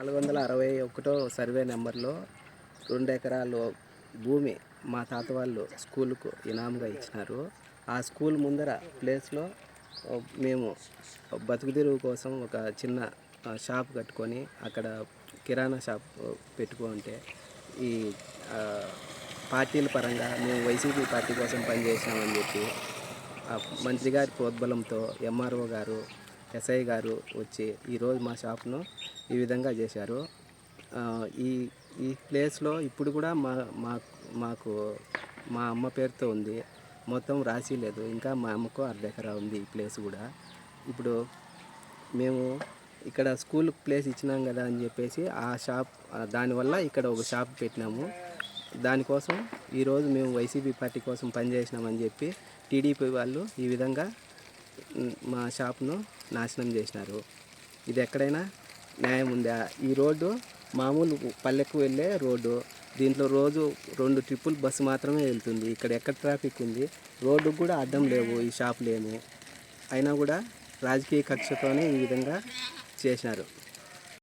నాలుగు వందల అరవై ఒకటో సర్వే నెంబర్లో రెండు ఎకరాలు భూమి మా తాత వాళ్ళు స్కూల్కు ఇనాముగా ఇచ్చినారు. ఆ స్కూల్ ముందర ప్లేస్లో మేము బతుకుదెరువు కోసం ఒక చిన్న షాప్ కట్టుకొని అక్కడ కిరాణా షాప్ పెట్టుకుంటే ఈ పార్టీల పరంగా మేము వైసీపీ పార్టీ కోసం పనిచేసినామని చెప్పి మంత్రి గారి ప్రోద్బలంతో ఎంఆర్ఓ గారు ఎస్ఐ గారు వచ్చి ఈరోజు మా షాప్ను ఈ విధంగా చేశారు. ఈ ఈ ప్లేస్లో ఇప్పుడు కూడా మా మా మాకు మా అమ్మ పేరుతో ఉంది. మొత్తం రాసి లేదు. ఇంకా మా అమ్మకు అర్ధకరా ఉంది ఈ ప్లేస్ కూడా. ఇప్పుడు మేము ఇక్కడ స్కూల్ ప్లేస్ ఇచ్చినాం కదా అని చెప్పేసి ఆ షాప్ దానివల్ల ఇక్కడ ఒక షాప్ పెట్టినాము. దానికోసం ఈరోజు మేము వైసీపీ పార్టీ కోసం పనిచేసినామని చెప్పి టీడీపీ వాళ్ళు ఈ విధంగా మా షాప్ను నాశనం చేసినారు. ఇది ఎక్కడైనా న్యాయం ఉందా? ఈ రోడ్డు మామూలు పల్లెకు వెళ్ళే రోడ్డు. దీంట్లో రోజు రెండు ట్రిప్పులు బస్సు మాత్రమే వెళ్తుంది. ఇక్కడ ఎక్కడ ట్రాఫిక్ ఉంది? రోడ్డుకు కూడా అడ్డం లేవు ఈ షాపులేమి అయినా కూడా రాజకీయ కక్షతోనే ఈ విధంగా చేసినారు.